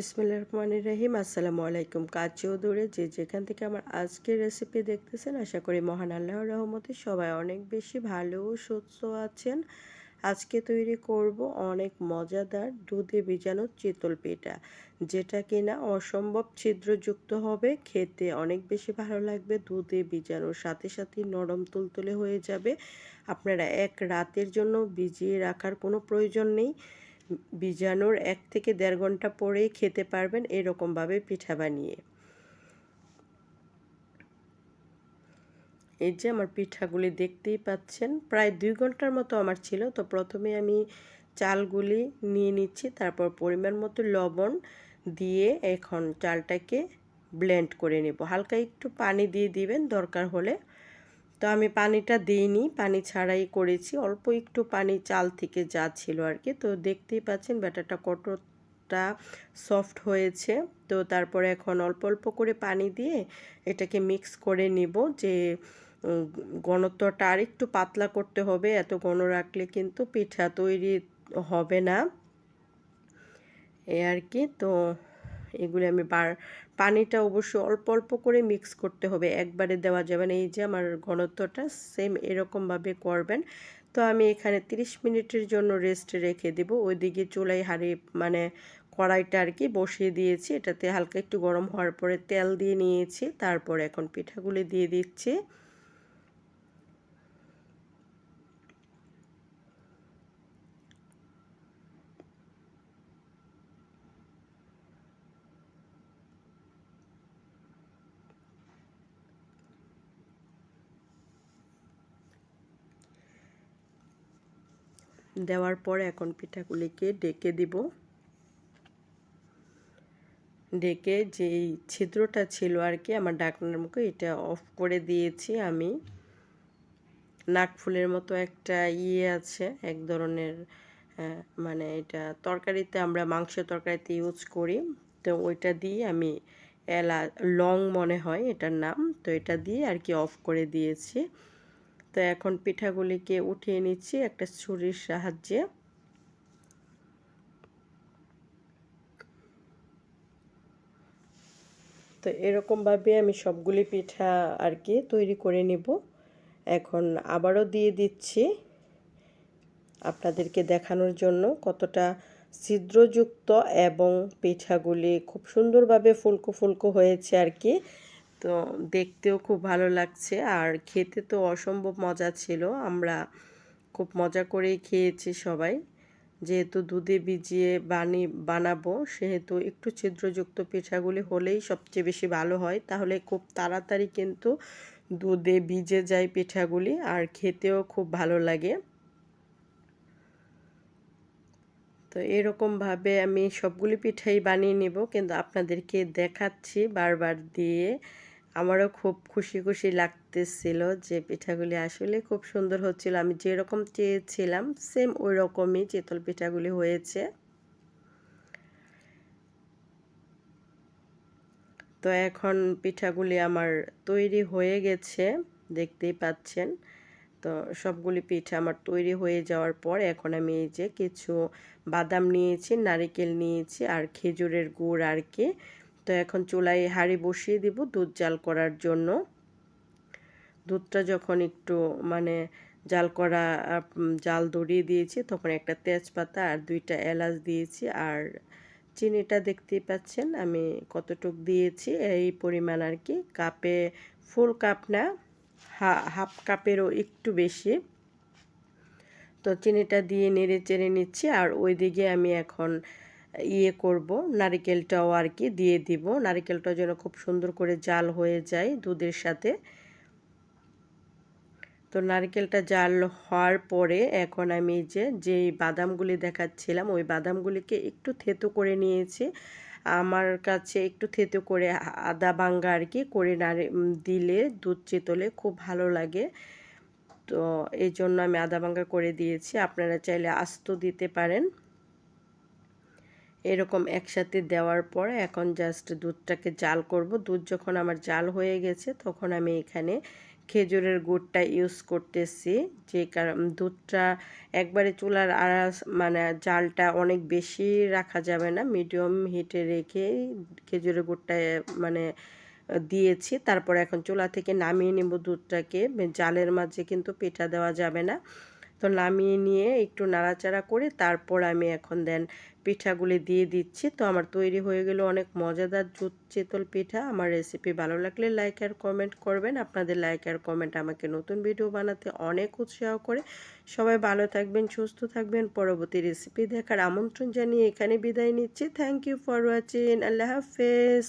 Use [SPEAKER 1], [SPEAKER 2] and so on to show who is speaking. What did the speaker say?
[SPEAKER 1] বিসমিল্লাহ রহমান রহিম। আসসালামু আলাইকুম। কাছেও দূরে যে যেখান থেকে আমার আজকের রেসিপি দেখতেছেন, আশা করি মহান আল্লাহর রহমতে সবাই অনেক বেশি ভালো ও সুস্থ আছেন। আজকে তৈরি করব অনেক মজাদার দুধে বীজাণু চিতল পিঠা, যেটা কিনা অসম্ভব ছিদ্রযুক্ত হবে, খেতে অনেক বেশি ভালো লাগবে, দুধে বীজাণুর সাথে সাথে নরম তুলতুলে হয়ে যাবে। আপনারা এক রাতের জন্য ভিজিয়ে রাখার কোনো প্রয়োজন নেই। বীজাণুর এক থেকে দেড় ঘণ্টা পরেই খেতে পারবেন এরকমভাবে পিঠা বানিয়ে। এই যে আমার পিঠাগুলি দেখতেই পাচ্ছেন, প্রায় দুই ঘণ্টার মতো আমার ছিল। তো প্রথমে আমি চালগুলি নিয়ে নিচ্ছি, তারপর পরিমাণ মতো লবণ দিয়ে এখন চালটাকে ব্লেন্ড করে নেব। হালকা একটু পানি দিয়ে দিবেন দরকার হলে। তো আমি পানিটা দিইনি, পানি ছাড়াই করেছি। অল্প একটু পানি চাল থেকে যা ছিল আর কি। তো দেখতেই পাচ্ছেন ব্যাটারটা কতটা সফট হয়েছে। তো তারপরে এখন অল্প অল্প করে পানি দিয়ে এটাকে মিক্স করে নিব যে ঘনত্বটা আর একটু পাতলা করতে হবে, এত ঘন রাখলে কিন্তু পিঠা তৈরি হবে না। এ আর কি, তো এগুলি আমি বার, পানিটা অবশ্য অল্প অল্প করে মিক্স করতে হবে, একবারে দেওয়া যাবে না। এই যে আমার ঘনত্বটা সেম এরকমভাবে করবেন। তো আমি এখানে 30 মিনিটের জন্য রেস্ট রেখে দেব। ওইদিকে চুলাই হাঁড়ি মানে কড়াইটা আর কি বসিয়ে দিয়েছি। এটাতে হালকা একটু গরম হওয়ার পরে তেল দিয়ে নিয়েছি। তারপর এখন পিঠাগুলি দিয়ে দিচ্ছি। দেওয়ার পর এখন পিঠাগুলিকে ডেকে দিব। ডেকে যেই ছিদ্রটা ছিল আর কি, আমার ডাকনার মুখে এটা অফ করে দিয়েছি আমি। নাক ফুলের মতো একটা ইয়ে আছে, এক ধরনের মানে এটা তরকারিতে আমরা মাংস তরকারিতে ইউজ করি। তো ওইটা দিয়ে আমি এলা, লং মনে হয় এটার নাম, তো এটা দিয়ে আর কি অফ করে দিয়েছি। তো এখন পিঠাগুলিকে উঠিয়ে নিচ্ছি একটা ছুরির সাহায্যে। তো এরকমভাবে আমি সবগুলি পিঠা আর কি তৈরি করে নিব। এখন আবারও দিয়ে দিচ্ছি আপনাদেরকে দেখানোর জন্য কতটা ছিদ্রযুক্ত এবং পিঠাগুলি খুব সুন্দরভাবে ফুলকো ফুলকো হয়েছে আর কি। তো দেখতেও খুব ভালো লাগছে। আর খেতে তো অসম্ভব মজা ছিল। আমরা খুব মজা করেই খেয়েছি সবাই। যেহেতু দুধে ভিজিয়ে বানি, বানাবো, সেহেতু একটু ছিদ্রযুক্ত পিঠাগুলি হলেই সবচেয়ে বেশি ভালো হয়। তাহলে খুব তাড়াতাড়ি কিন্তু দুধে ভিজে যায় পিঠাগুলি আর খেতেও খুব ভালো লাগে। তো এরকমভাবে আমি সবগুলি পিঠাই বানিয়ে নেব। কিন্তু আপনাদেরকে দেখাচ্ছি বারবার দিয়ে। আমারও খুব খুশি খুশি লাগতেছিল যে পিঠাগুলি আসলে খুব সুন্দর হচ্ছিল। আমি যেরকম চেয়েছিলাম সেম ওই রকমই চিতল পিঠাগুলি হয়েছে। তো এখন পিঠাগুলি আমার তৈরি হয়ে গেছে, দেখতেই পাচ্ছেন। তো সবগুলি পিঠা আমার তৈরি হয়ে যাওয়ার পর এখন আমি এই যে কিছু বাদাম নিয়েছি, নারিকেল নিয়েছি আর খেজুরের গুড় আর কি। তো এখন চুলায় হাঁড়ি বসিয়ে দিব দুধ জাল করার জন্য। দুধটা যখন একটু মানে জাল করা জাল দড়িয়ে দিয়েছি, তখন একটা তেজপাতা আর দুইটা এলাচ দিয়েছি। আর চিনিটা দেখতেই পাচ্ছেন, আমি কতটুক দিয়েছি, এই পরিমাণ আর কি। কাপে ফুল কাপ না, হা, হাফ কাপেরও একটু বেশি। তো চিনিটা দিয়ে নেড়ে চেড়ে নিচ্ছি। আর ওই দিকে আমি এখন ইয়ে করব, নারিকেলটাও আর কি দিয়ে দিব। নারিকেলটা যেন খুব সুন্দর করে জাল হয়ে যায় দুধের সাথে। তো নারকেলটা জাল হওয়ার পরে এখন আমি যে, যেই বাদামগুলি দেখাচ্ছিলাম, ওই বাদামগুলিকে একটু থেতো করে নিয়েছি। আমার কাছে একটু থেতো করে আদা বাঙ্গা আর কি করে নারে দিলে দুধ চেতলে খুব ভালো লাগে। তো এই জন্য আমি আদা বাঙ্গা করে দিয়েছি। আপনারা চাইলে আস্ত দিতে পারেন। এরকম একসাথে দেওয়ার পর এখন জাস্ট দুধটাকে জাল করব। দুধ যখন আমার জাল হয়ে গেছে, তখন আমি এখানে খেজুরের গুড়টা ইউজ করতেছি। যে কারণ দুধটা একবারে চুলার আড়াস মানে জালটা অনেক বেশি রাখা যাবে না। মিডিয়াম হিটে রেখে খেজুরের গুড়টা মানে দিয়েছি। তারপর এখন চুলা থেকে নামিয়ে নেব দুধটাকে। জালের মাঝে কিন্তু পিঠা দেওয়া যাবে না। তো নামিয়ে নিয়ে একটু নাড়াচাড়া করে তারপর আমি এখন দেন পিঠাগুলি দিয়ে দিচ্ছি। তো আমার তৈরি হয়ে গেল অনেক মজাদার দুধ চিতল পিঠা। আমার রেসিপি ভালো লাগলে লাইক আর কমেন্ট করবেন। আপনাদের লাইক আর কমেন্ট আমাকে নতুন ভিডিও বানাতে অনেক উৎসাহ করে। সবাই ভালো থাকবেন, সুস্থ থাকবেন। পরবর্তী রেসিপি দেখার আমন্ত্রণ জানিয়ে এখানে বিদায় নিচ্ছি। থ্যাংক ইউ ফর ওয়াচিং আল্লাহ হাফেজ।